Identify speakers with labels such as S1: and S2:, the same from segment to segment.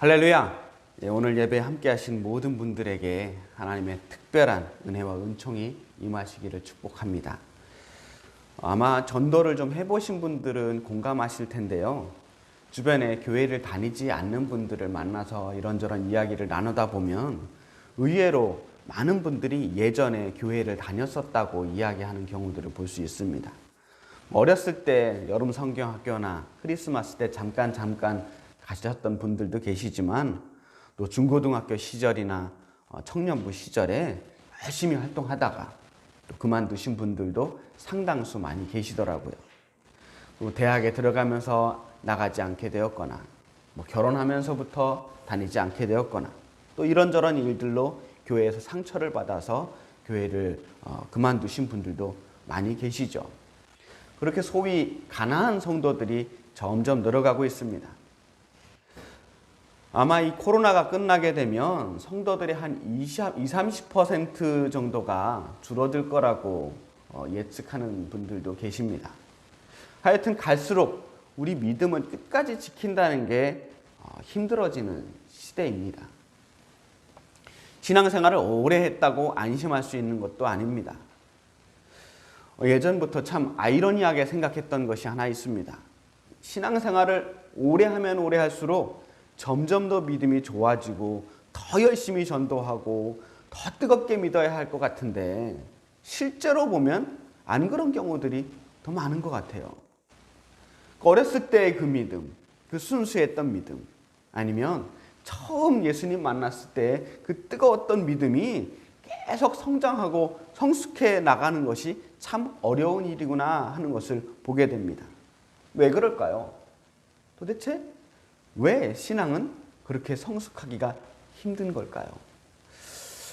S1: 할렐루야. 예, 오늘 예배 함께 하신 모든 분들에게 하나님의 특별한 은혜와 은총이 임하시기를 축복합니다. 아마 전도를 좀 해보신 분들은 공감하실 텐데요. 주변에 교회를 다니지 않는 분들을 만나서 이런저런 이야기를 나누다 보면 의외로 많은 분들이 예전에 교회를 다녔었다고 이야기하는 경우들을 볼 수 있습니다. 어렸을 때 여름 성경학교나 크리스마스 때 잠깐 잠깐 가셨던 분들도 계시지만 또 중고등학교 시절이나 어, 청년부 시절에 열심히 활동하다가 또 그만두신 분들도 상당수 많이 계시더라고요. 또 대학에 들어가면서 나가지 않게 되었거나 뭐 결혼하면서부터 다니지 않게 되었거나 또 이런저런 일들로 교회에서 상처를 받아서 교회를 어, 그만두신 분들도 많이 계시죠. 그렇게 소위 가난한 성도들이 점점 늘어가고 있습니다. 아마 이 코로나가 끝나게 되면 성도들의 한 20, 30% 정도가 줄어들 거라고 어, 예측하는 분들도 계십니다. 하여튼 갈수록 우리 믿음은 끝까지 지킨다는 게 어, 힘들어지는 시대입니다. 신앙생활을 오래 했다고 안심할 수 있는 것도 아닙니다. 어, 예전부터 참 아이러니하게 생각했던 것이 하나 있습니다. 신앙생활을 오래 하면 오래 할수록 점점 더 믿음이 좋아지고 더 열심히 전도하고 더 뜨겁게 믿어야 할 것 같은데 실제로 보면 안 그런 경우들이 더 많은 것 같아요. 어렸을 때의 그 믿음, 그 순수했던 믿음, 아니면 처음 예수님 만났을 때 그 뜨거웠던 믿음이 계속 성장하고 성숙해 나가는 것이 참 어려운 일이구나 하는 것을 보게 됩니다. 왜 그럴까요? 도대체 왜 신앙은 그렇게 성숙하기가 힘든 걸까요?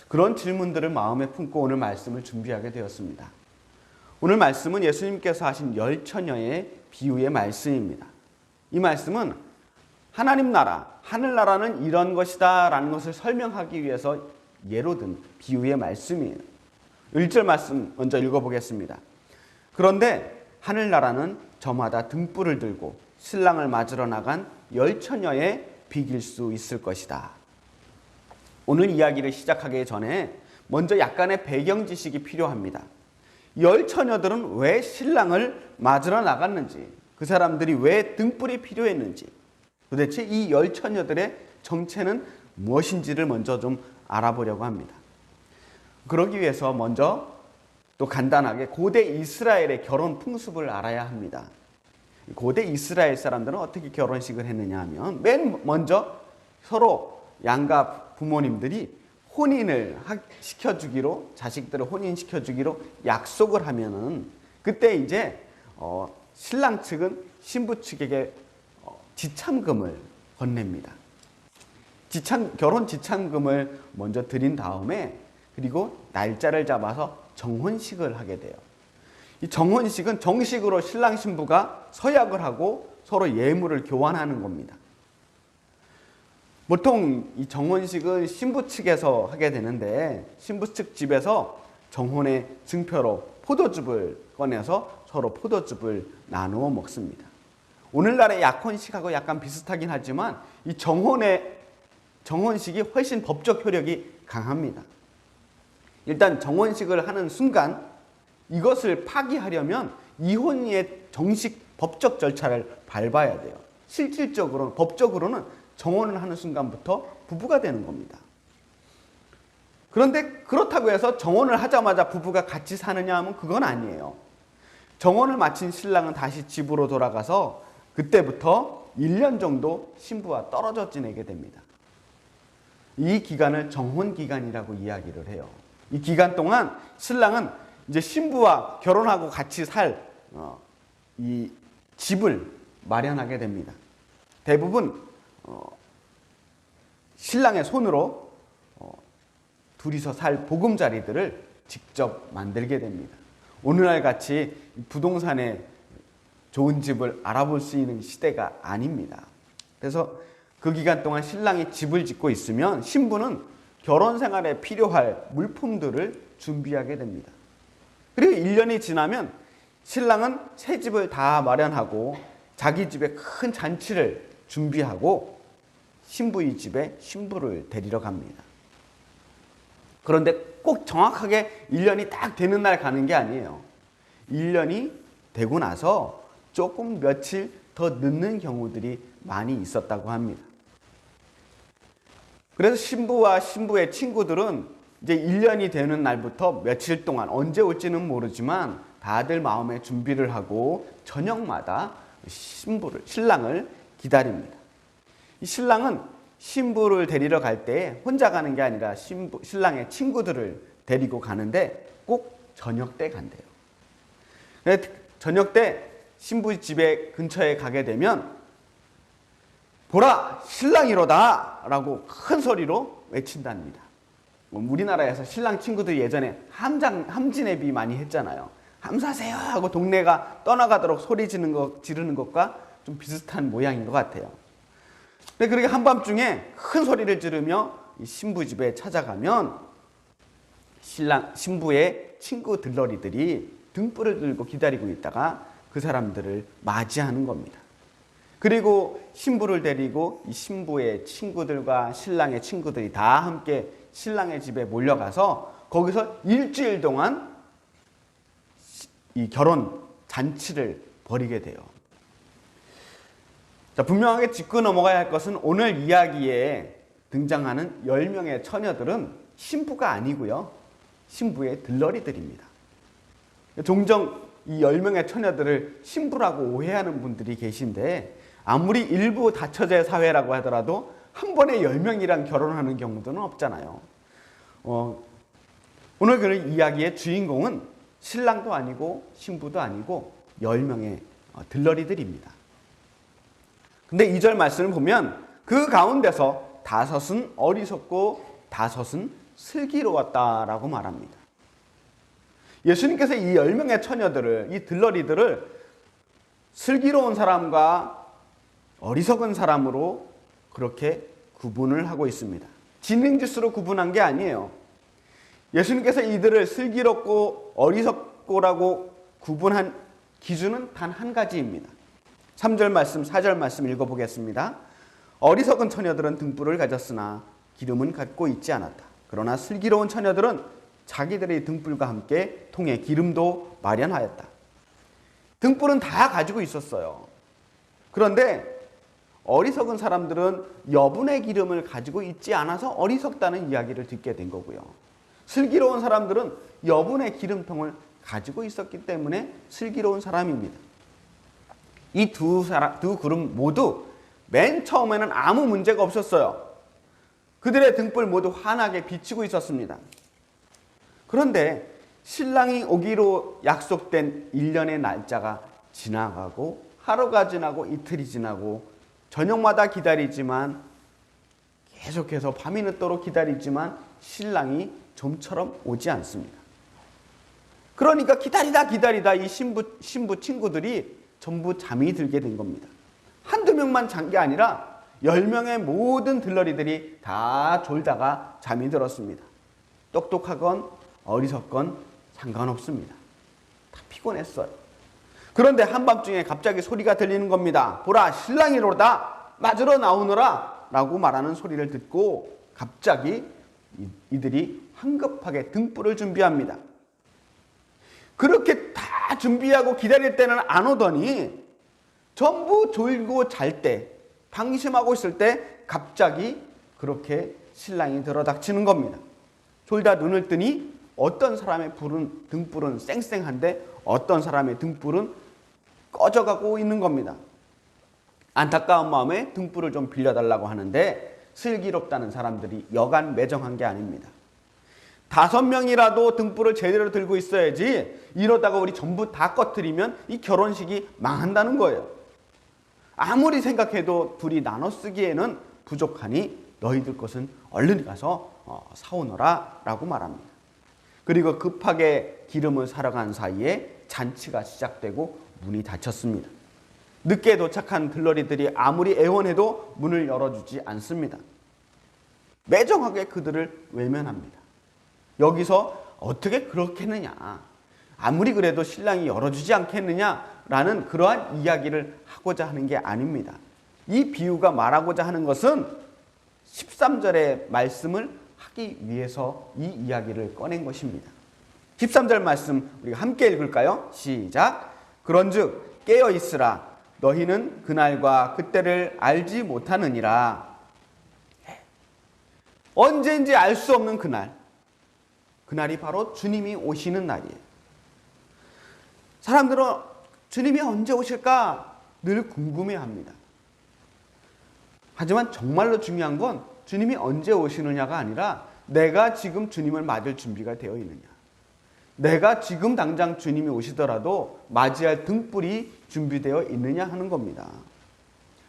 S1: 그런 질문들을 마음에 품고 오늘 말씀을 준비하게 되었습니다. 오늘 말씀은 예수님께서 하신 열 처녀의 비유의 말씀입니다. 이 말씀은 하나님 나라, 하늘나라는 이런 것이다 라는 것을 설명하기 위해서 예로 든 비유의 말씀이에요. 1절 말씀 먼저 읽어보겠습니다. 그런데 하늘나라는 저마다 등불을 들고 신랑을 맞으러 나간 열 처녀에 비길 수 있을 것이다. 오늘 이야기를 시작하기 전에 먼저 약간의 배경 지식이 필요합니다. 열 처녀들은 왜 신랑을 맞으러 나갔는지, 그 사람들이 왜 등불이 필요했는지, 도대체 이 열 처녀들의 정체는 무엇인지를 먼저 좀 알아보려고 합니다. 그러기 위해서 먼저 또 간단하게 고대 이스라엘의 결혼 풍습을 알아야 합니다. 고대 이스라엘 사람들은 어떻게 결혼식을 했느냐 하면 맨 먼저 서로 양가 부모님들이 혼인을 시켜주기로 자식들을 혼인시켜주기로 약속을 하면은 그때 이제 어, 신랑 측은 신부 측에게 어, 지참금을 건넵니다. 지참 결혼 지참금을 먼저 드린 다음에 그리고 날짜를 잡아서 정혼식을 하게 돼요. 이 정혼식은 정식으로 신랑 신부가 서약을 하고 서로 예물을 교환하는 겁니다. 보통 이 정혼식은 신부 측에서 하게 되는데 신부 측 집에서 정혼의 증표로 포도즙을 꺼내서 서로 포도즙을 나누어 먹습니다. 오늘날의 약혼식하고 약간 비슷하긴 하지만 이 정혼의 정혼식이 훨씬 법적 효력이 강합니다. 일단 정혼식을 하는 순간 이것을 파기하려면 이혼의 정식 법적 절차를 밟아야 돼요. 실질적으로 법적으로는 정혼을 하는 순간부터 부부가 되는 겁니다. 그런데 그렇다고 해서 정혼을 하자마자 부부가 같이 사느냐 하면 그건 아니에요. 정혼을 마친 신랑은 다시 집으로 돌아가서 그때부터 1년 정도 신부와 떨어져 지내게 됩니다. 이 기간을 정혼 기간이라고 이야기를 해요. 이 기간 동안 신랑은 이제 신부와 결혼하고 같이 살이 어, 집을 마련하게 됩니다. 대부분 어, 신랑의 손으로 어, 둘이서 살 보금자리들을 직접 만들게 됩니다. 오늘날 같이 부동산에 좋은 집을 알아볼 수 있는 시대가 아닙니다. 그래서 그 기간 동안 신랑이 집을 짓고 있으면 신부는 결혼 생활에 필요할 물품들을 준비하게 됩니다. 그리고 1년이 지나면 신랑은 새 집을 다 마련하고 자기 집에 큰 잔치를 준비하고 신부의 집에 신부를 데리러 갑니다. 그런데 꼭 정확하게 1년이 딱 되는 날 가는 게 아니에요. 1년이 되고 나서 조금 며칠 더 늦는 경우들이 많이 있었다고 합니다. 그래서 신부와 신부의 친구들은 이제 1년이 되는 날부터 며칠 동안 언제 올지는 모르지만 다들 마음의 준비를 하고 저녁마다 신부를 신랑을 기다립니다. 이 신랑은 신부를 데리러 갈 때 혼자 가는 게 아니라 신부, 신랑의 친구들을 데리고 가는데 꼭 저녁 때 간대요. 그래서 저녁 때 신부 집에 근처에 가게 되면 보라 신랑이로다 라고 큰 소리로 외친답니다. 뭐 우리나라에서 신랑 친구들이 예전에 함장, 함진애비 많이 했잖아요. 함사세요 하고 동네가 떠나가도록 소리 지르는, 것, 지르는 것과 좀 비슷한 모양인 것 같아요. 근데 그렇게 한밤중에 큰 소리를 지르며 이 신부 집에 찾아가면 신랑, 신부의 친구 들러리들이 등불을 들고 기다리고 있다가 그 사람들을 맞이하는 겁니다. 그리고 신부를 데리고 이 신부의 친구들과 신랑의 친구들이 다 함께 신랑의 집에 몰려가서 거기서 일주일 동안 이 결혼 잔치를 벌이게 돼요. 자, 분명하게 짚고 넘어가야 할 것은 오늘 이야기에 등장하는 10명의 처녀들은 신부가 아니고요. 신부의 들러리들입니다. 종종 이 10명의 처녀들을 신부라고 오해하는 분들이 계신데 아무리 일부 다처제 사회라고 하더라도 한 번에 10명이랑 결혼하는 경우들은 없잖아요. 어, 오늘 그 이야기의 주인공은 신랑도 아니고 신부도 아니고 10명의 어, 들러리들입니다. 근데 2절 말씀을 보면 그 가운데서 다섯은 어리석고 다섯은 슬기로웠다라고 말합니다. 예수님께서 이 10명의 처녀들을, 이 들러리들을 슬기로운 사람과 어리석은 사람으로 그렇게 구분을 하고 있습니다. 지능지수로 구분한 게 아니에요. 예수님께서 이들을 슬기롭고 어리석고라고 구분한 기준은 단 한 가지입니다. 3절 말씀, 4절 말씀 읽어보겠습니다. 어리석은 처녀들은 등불을 가졌으나 기름은 갖고 있지 않았다. 그러나 슬기로운 처녀들은 자기들의 등불과 함께 통에 기름도 마련하였다. 등불은 다 가지고 있었어요. 그런데 어리석은 사람들은 여분의 기름을 가지고 있지 않아서 어리석다는 이야기를 듣게 된 거고요. 슬기로운 사람들은 여분의 기름통을 가지고 있었기 때문에 슬기로운 사람입니다. 이 두 사람, 두 그룹 모두 맨 처음에는 아무 문제가 없었어요. 그들의 등불 모두 환하게 비치고 있었습니다. 그런데 신랑이 오기로 약속된 1년의 날짜가 지나가고 하루가 지나고 이틀이 지나고 저녁마다 기다리지만 계속해서 밤이 늦도록 기다리지만 신랑이 좀처럼 오지 않습니다. 그러니까 기다리다 기다리다 이 신부, 신부 친구들이 전부 잠이 들게 된 겁니다. 한두 명만 잔 게 아니라 열 명의 모든 들러리들이 다 졸다가 잠이 들었습니다. 똑똑하건 어리석건 상관없습니다. 다 피곤했어요. 그런데 한밤중에 갑자기 소리가 들리는 겁니다. 보라, 신랑이로다! 맞으러 나오너라! 라고 말하는 소리를 듣고 갑자기 이들이 황급하게 등불을 준비합니다. 그렇게 다 준비하고 기다릴 때는 안 오더니 전부 졸고 잘 때, 방심하고 있을 때 갑자기 그렇게 신랑이 들어닥치는 겁니다. 졸다 눈을 뜨니 어떤 사람의 불은 등불은 쌩쌩한데 어떤 사람의 등불은 꺼져가고 있는 겁니다. 안타까운 마음에 등불을 좀 빌려달라고 하는데 슬기롭다는 사람들이 여간 매정한 게 아닙니다. 다섯 명이라도 등불을 제대로 들고 있어야지 이러다가 우리 전부 다 꺼뜨리면 이 결혼식이 망한다는 거예요. 아무리 생각해도 둘이 나눠 쓰기에는 부족하니 너희들 것은 얼른 가서 어, 사오너라 라고 말합니다. 그리고 급하게 기름을 사러 간 사이에 잔치가 시작되고 문이 닫혔습니다. 늦게 도착한 들러리들이 아무리 애원해도 문을 열어주지 않습니다. 매정하게 그들을 외면합니다. 여기서 어떻게 그렇겠느냐. 아무리 그래도 신랑이 열어주지 않겠느냐라는 그러한 이야기를 하고자 하는 게 아닙니다. 이 비유가 말하고자 하는 것은 13절의 말씀을 하기 위해서 이 이야기를 꺼낸 것입니다. 13절 말씀 우리가 함께 읽을까요? 시작. 그런즉 깨어 있으라 너희는 그날과 그때를 알지 못하느니라. 언제인지 알 수 없는 그날. 그날이 바로 주님이 오시는 날이에요. 사람들은 주님이 언제 오실까 늘 궁금해 합니다. 하지만 정말로 중요한 건 주님이 언제 오시느냐가 아니라 내가 지금 주님을 맞을 준비가 되어 있느냐. 내가 지금 당장 주님이 오시더라도 맞이할 등불이 준비되어 있느냐 하는 겁니다.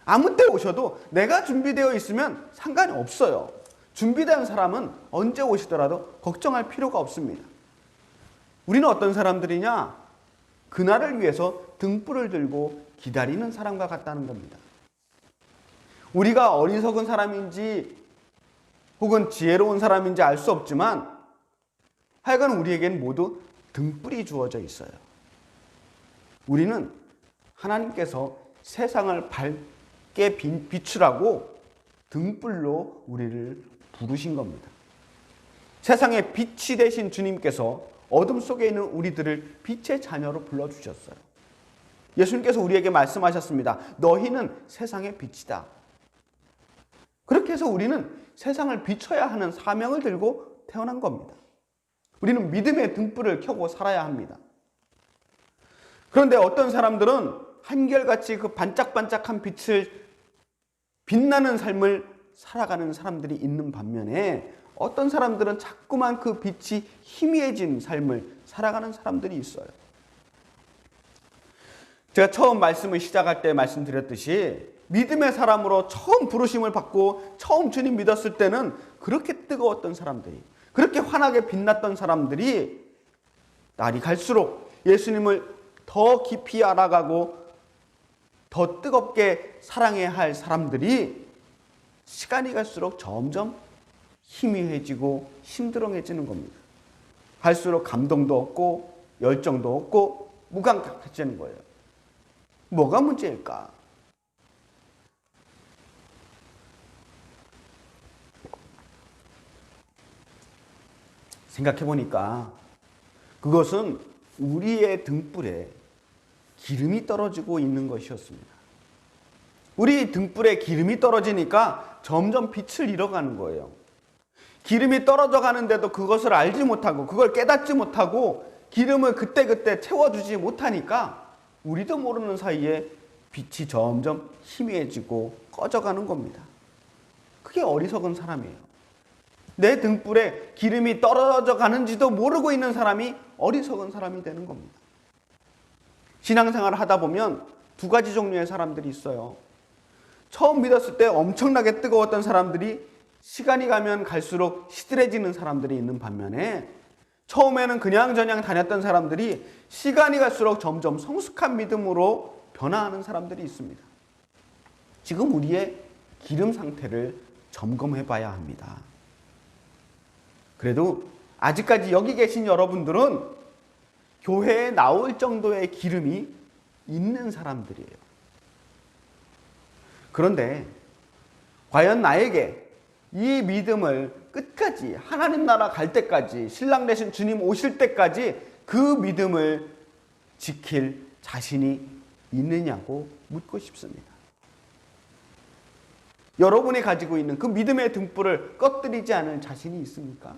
S1: 아무 때 오셔도 내가 준비되어 있으면 상관이 없어요. 준비된 사람은 언제 오시더라도 걱정할 필요가 없습니다. 우리는 어떤 사람들이냐? 그날을 위해서 등불을 들고 기다리는 사람과 같다는 겁니다. 우리가 어리석은 사람인지 혹은 지혜로운 사람인지 알 수 없지만 하여간 우리에겐 모두 등불이 주어져 있어요. 우리는 하나님께서 세상을 밝게 비추라고 등불로 우리를 부르신 겁니다. 세상의 빛이 되신 주님께서 어둠 속에 있는 우리들을 빛의 자녀로 불러주셨어요. 예수님께서 우리에게 말씀하셨습니다. 너희는 세상의 빛이다. 그렇게 해서 우리는 세상을 비춰야 하는 사명을 들고 태어난 겁니다. 우리는 믿음의 등불을 켜고 살아야 합니다. 그런데 어떤 사람들은 한결같이 그 반짝반짝한 빛을 빛나는 삶을 살아가는 사람들이 있는 반면에 어떤 사람들은 자꾸만 그 빛이 희미해진 삶을 살아가는 사람들이 있어요. 제가 처음 말씀을 시작할 때 말씀드렸듯이 믿음의 사람으로 처음 부르심을 받고 처음 주님 믿었을 때는 그렇게 뜨거웠던 사람들이 그렇게 환하게 빛났던 사람들이 날이 갈수록 예수님을 더 깊이 알아가고 더 뜨겁게 사랑해야 할 사람들이 시간이 갈수록 점점 희미해지고 힘들어해지는 겁니다. 갈수록 감동도 없고 열정도 없고 무감각해지는 거예요. 뭐가 문제일까? 생각해 보니까 그것은 우리의 등불에 기름이 떨어지고 있는 것이었습니다. 우리 등불에 기름이 떨어지니까 점점 빛을 잃어가는 거예요. 기름이 떨어져 가는데도 그것을 알지 못하고 그걸 깨닫지 못하고 기름을 그때그때 채워주지 못하니까 우리도 모르는 사이에 빛이 점점 희미해지고 꺼져가는 겁니다. 그게 어리석은 사람이에요. 내 등불에 기름이 떨어져 가는지도 모르고 있는 사람이 어리석은 사람이 되는 겁니다. 신앙생활을 하다 보면 두 가지 종류의 사람들이 있어요. 처음 믿었을 때 엄청나게 뜨거웠던 사람들이 시간이 가면 갈수록 시들해지는 사람들이 있는 반면에 처음에는 그냥저냥 다녔던 사람들이 시간이 갈수록 점점 성숙한 믿음으로 변화하는 사람들이 있습니다. 지금 우리의 기름 상태를 점검해 봐야 합니다. 그래도 아직까지 여기 계신 여러분들은 교회에 나올 정도의 기름이 있는 사람들이에요. 그런데 과연 나에게 이 믿음을 끝까지 하나님 나라 갈 때까지 신랑 되신 주님 오실 때까지 그 믿음을 지킬 자신이 있느냐고 묻고 싶습니다. 여러분이 가지고 있는 그 믿음의 등불을 꺼뜨리지 않을 자신이 있습니까?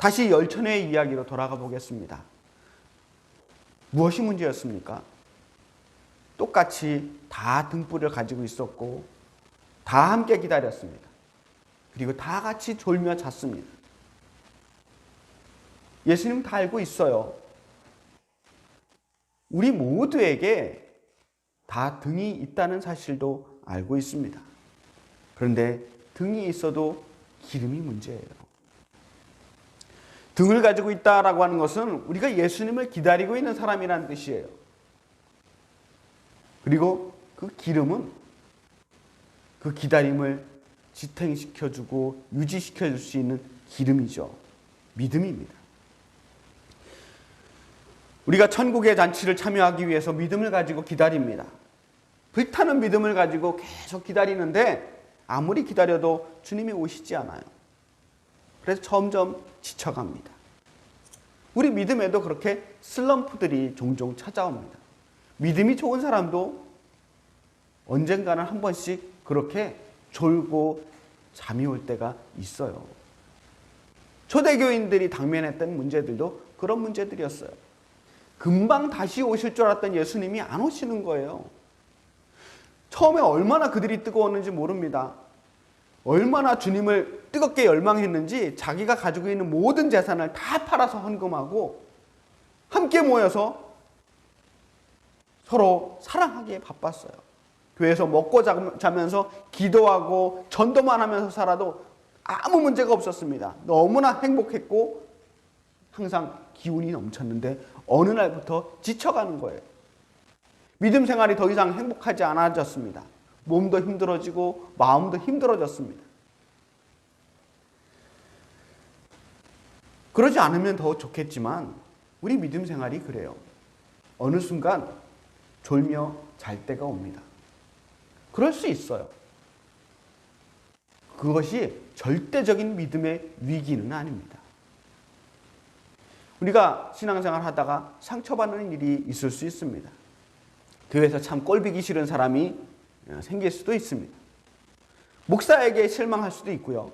S1: 다시 열천의 이야기로 돌아가 보겠습니다. 무엇이 문제였습니까? 똑같이 다 등불을 가지고 있었고 다 함께 기다렸습니다. 그리고 다 같이 졸며 잤습니다. 예수님 다 알고 있어요. 우리 모두에게 다 등이 있다는 사실도 알고 있습니다. 그런데 등이 있어도 기름이 문제예요. 등을 가지고 있다라고 하는 것은 우리가 예수님을 기다리고 있는 사람이라는 뜻이에요. 그리고 그 기름은 그 기다림을 지탱시켜주고 유지시켜줄 수 있는 기름이죠. 믿음입니다. 우리가 천국의 잔치를 참여하기 위해서 믿음을 가지고 기다립니다. 불타는 믿음을 가지고 계속 기다리는데 아무리 기다려도 주님이 오시지 않아요. 그래서 점점 지쳐갑니다. 우리 믿음에도 그렇게 슬럼프들이 종종 찾아옵니다. 믿음이 좋은 사람도 언젠가는 한 번씩 그렇게 졸고 잠이 올 때가 있어요. 초대교인들이 당면했던 문제들도 그런 문제들이었어요. 금방 다시 오실 줄 알았던 예수님이 안 오시는 거예요. 처음에 얼마나 그들이 뜨거웠는지 모릅니다. 얼마나 주님을 뜨겁게 열망했는지 자기가 가지고 있는 모든 재산을 다 팔아서 헌금하고 함께 모여서 서로 사랑하기에 바빴어요. 교회에서 먹고 자면서 기도하고 전도만 하면서 살아도 아무 문제가 없었습니다. 너무나 행복했고 항상 기운이 넘쳤는데 어느 날부터 지쳐가는 거예요. 믿음 생활이 더 이상 행복하지 않아졌습니다. 몸도 힘들어지고 마음도 힘들어졌습니다. 그러지 않으면 더 좋겠지만 우리 믿음 생활이 그래요. 어느 순간 졸며 잘 때가 옵니다. 그럴 수 있어요. 그것이 절대적인 믿음의 위기는 아닙니다. 우리가 신앙생활 하다가 상처받는 일이 있을 수 있습니다. 교회에서 참 꼴비기 싫은 사람이 생길 수도 있습니다. 목사에게 실망할 수도 있고요.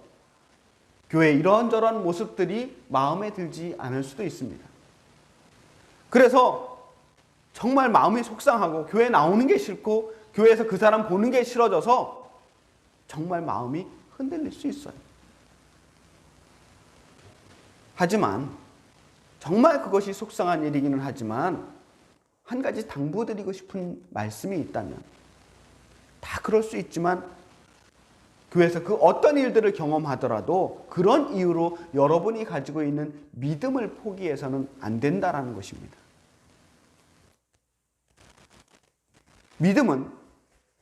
S1: 교회 이런저런 모습들이 마음에 들지 않을 수도 있습니다. 그래서 정말 마음이 속상하고 교회 나오는 게 싫고 교회에서 그 사람 보는 게 싫어져서 정말 마음이 흔들릴 수 있어요. 하지만 정말 그것이 속상한 일이기는 하지만 한 가지 당부드리고 싶은 말씀이 있다면 다 그럴 수 있지만 교회에서 그 어떤 일들을 경험하더라도 그런 이유로 여러분이 가지고 있는 믿음을 포기해서는 안 된다라는 것입니다. 믿음은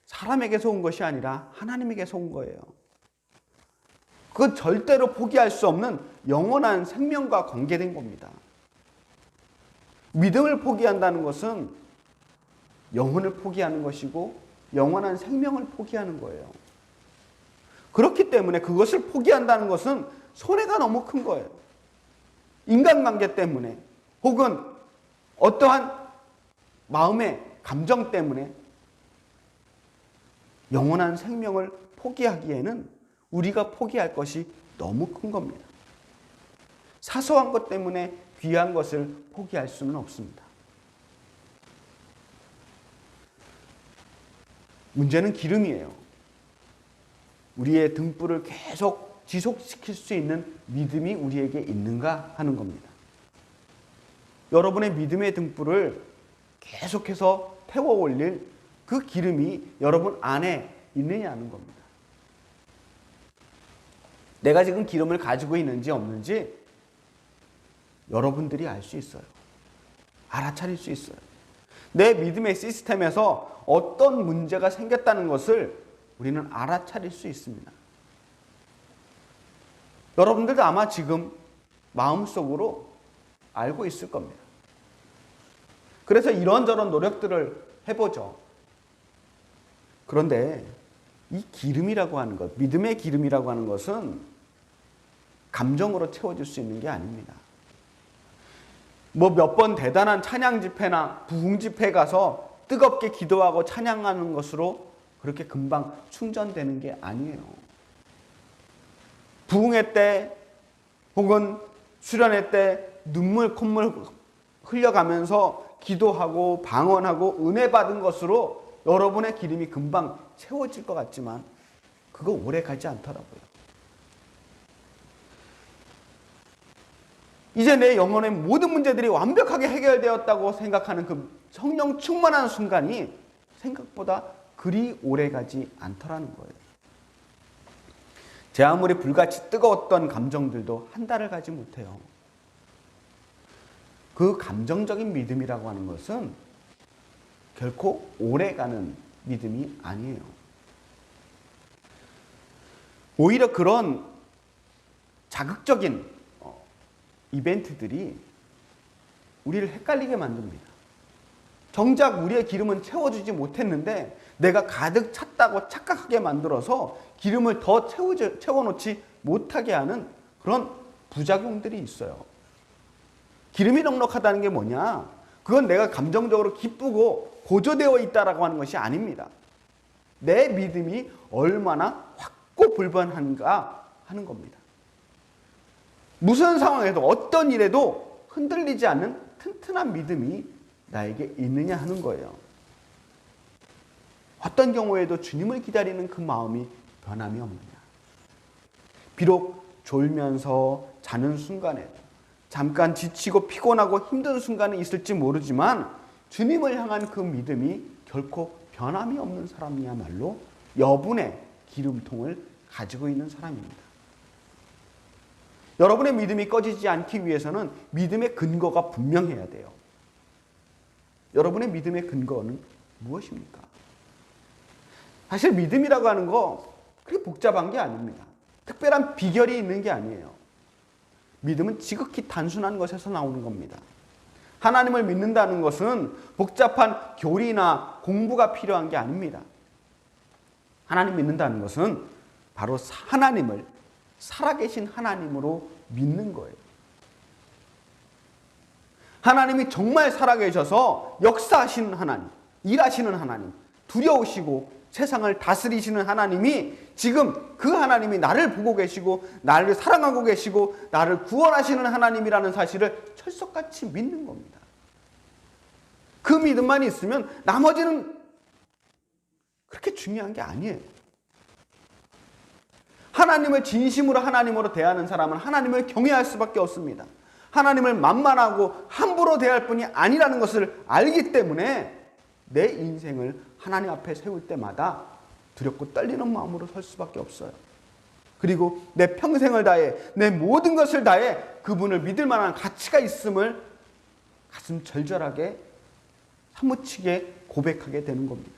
S1: 사람에게서 온 것이 아니라 하나님에게서 온 거예요. 그건 절대로 포기할 수 없는 영원한 생명과 관계된 겁니다. 믿음을 포기한다는 것은 영혼을 포기하는 것이고 영원한 생명을 포기하는 거예요. 그렇기 때문에 그것을 포기한다는 것은 손해가 너무 큰 거예요. 인간관계 때문에 혹은 어떠한 마음의 감정 때문에 영원한 생명을 포기하기에는 우리가 포기할 것이 너무 큰 겁니다. 사소한 것 때문에 귀한 것을 포기할 수는 없습니다. 문제는 기름이에요. 우리의 등불을 계속 지속시킬 수 있는 믿음이 우리에게 있는가 하는 겁니다. 여러분의 믿음의 등불을 계속해서 태워 올릴 그 기름이 여러분 안에 있느냐는 겁니다. 내가 지금 기름을 가지고 있는지 없는지 여러분들이 알 수 있어요. 알아차릴 수 있어요. 내 믿음의 시스템에서 어떤 문제가 생겼다는 것을 우리는 알아차릴 수 있습니다. 여러분들도 아마 지금 마음속으로 알고 있을 겁니다. 그래서 이런저런 노력들을 해보죠. 그런데 이 기름이라고 하는 것, 믿음의 기름이라고 하는 것은 감정으로 채워질 수 있는 게 아닙니다. 뭐 몇 번 대단한 찬양 집회나 부흥 집회 가서 뜨겁게 기도하고 찬양하는 것으로 그렇게 금방 충전되는 게 아니에요. 부흥회 때 혹은 수련회 때 눈물 콧물 흘려가면서 기도하고 방언하고 은혜 받은 것으로 여러분의 기름이 금방 채워질 것 같지만 그거 오래 가지 않더라고요. 이제 내 영혼의 모든 문제들이 완벽하게 해결되었다고 생각하는 그 성령 충만한 순간이 생각보다 그리 오래 가지 않더라는 거예요. 제 아무리 불같이 뜨거웠던 감정들도 한 달을 가지 못해요. 그 감정적인 믿음이라고 하는 것은 결코 오래 가는 믿음이 아니에요. 오히려 그런 자극적인 이벤트들이 우리를 헷갈리게 만듭니다. 정작 우리의 기름은 채워주지 못했는데 내가 가득 찼다고 착각하게 만들어서 기름을 더 채우지, 채워놓지 못하게 하는 그런 부작용들이 있어요. 기름이 넉넉하다는 게 뭐냐? 그건 내가 감정적으로 기쁘고 고조되어 있다라고 하는 것이 아닙니다. 내 믿음이 얼마나 확고 불변한가 하는 겁니다. 무슨 상황에도 어떤 일에도 흔들리지 않는 튼튼한 믿음이 나에게 있느냐 하는 거예요. 어떤 경우에도 주님을 기다리는 그 마음이 변함이 없느냐. 비록 졸면서 자는 순간에도 잠깐 지치고 피곤하고 힘든 순간이 있을지 모르지만 주님을 향한 그 믿음이 결코 변함이 없는 사람이야말로 여분의 기름통을 가지고 있는 사람입니다. 여러분의 믿음이 꺼지지 않기 위해서는 믿음의 근거가 분명해야 돼요. 여러분의 믿음의 근거는 무엇입니까? 사실 믿음이라고 하는 거 그렇게 복잡한 게 아닙니다. 특별한 비결이 있는 게 아니에요. 믿음은 지극히 단순한 것에서 나오는 겁니다. 하나님을 믿는다는 것은 복잡한 교리나 공부가 필요한 게 아닙니다. 하나님 믿는다는 것은 바로 하나님을 살아계신 하나님으로 믿는 거예요. 하나님이 정말 살아계셔서 역사하시는 하나님, 일하시는 하나님, 두려우시고 세상을 다스리시는 하나님이 지금 그 하나님이 나를 보고 계시고 나를 사랑하고 계시고 나를 구원하시는 하나님이라는 사실을 철석같이 믿는 겁니다. 그 믿음만 있으면 나머지는 그렇게 중요한 게 아니에요. 하나님을 진심으로 하나님으로 대하는 사람은 하나님을 경외할 수밖에 없습니다. 하나님을 만만하고 함부로 대할 뿐이 아니라는 것을 알기 때문에 내 인생을 하나님 앞에 세울 때마다 두렵고 떨리는 마음으로 설 수밖에 없어요. 그리고 내 평생을 다해 내 모든 것을 다해 그분을 믿을 만한 가치가 있음을 가슴 절절하게 사무치게 고백하게 되는 겁니다.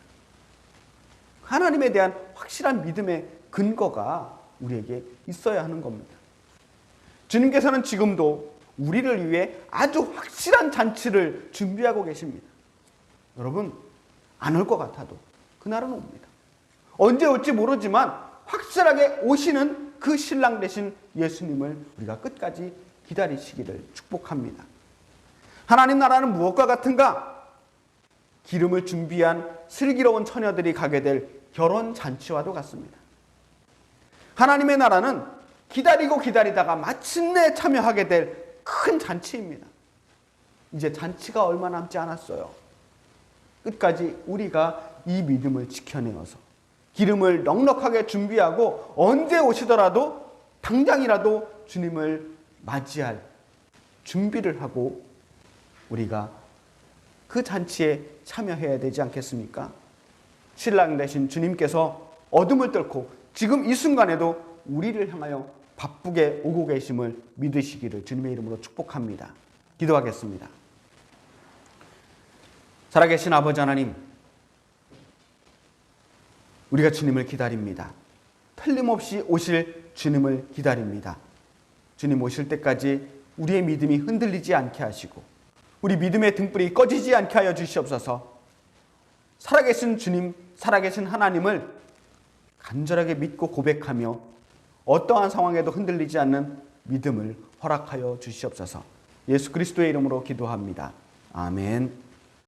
S1: 하나님에 대한 확실한 믿음의 근거가 우리에게 있어야 하는 겁니다. 주님께서는 지금도 우리를 위해 아주 확실한 잔치를 준비하고 계십니다. 여러분, 안 올 것 같아도 그날은 옵니다. 언제 올지 모르지만 확실하게 오시는 그 신랑 되신 예수님을 우리가 끝까지 기다리시기를 축복합니다. 하나님 나라는 무엇과 같은가? 기름을 준비한 슬기로운 처녀들이 가게 될 결혼 잔치와도 같습니다. 하나님의 나라는 기다리고 기다리다가 마침내 참여하게 될 큰 잔치입니다. 이제 잔치가 얼마 남지 않았어요. 끝까지 우리가 이 믿음을 지켜내어서 기름을 넉넉하게 준비하고 언제 오시더라도 당장이라도 주님을 맞이할 준비를 하고 우리가 그 잔치에 참여해야 되지 않겠습니까? 신랑 되신 주님께서 어둠을 뚫고 지금 이 순간에도 우리를 향하여 바쁘게 오고 계심을 믿으시기를 주님의 이름으로 축복합니다. 기도하겠습니다. 살아계신 아버지 하나님, 우리가 주님을 기다립니다. 틀림없이 오실 주님을 기다립니다. 주님 오실 때까지 우리의 믿음이 흔들리지 않게 하시고, 우리 믿음의 등불이 꺼지지 않게 하여 주시옵소서. 살아계신 주님, 살아계신 하나님을 간절하게 믿고 고백하며 어떠한 상황에도 흔들리지 않는 믿음을 허락하여 주시옵소서. 예수 그리스도의 이름으로 기도합니다. 아멘.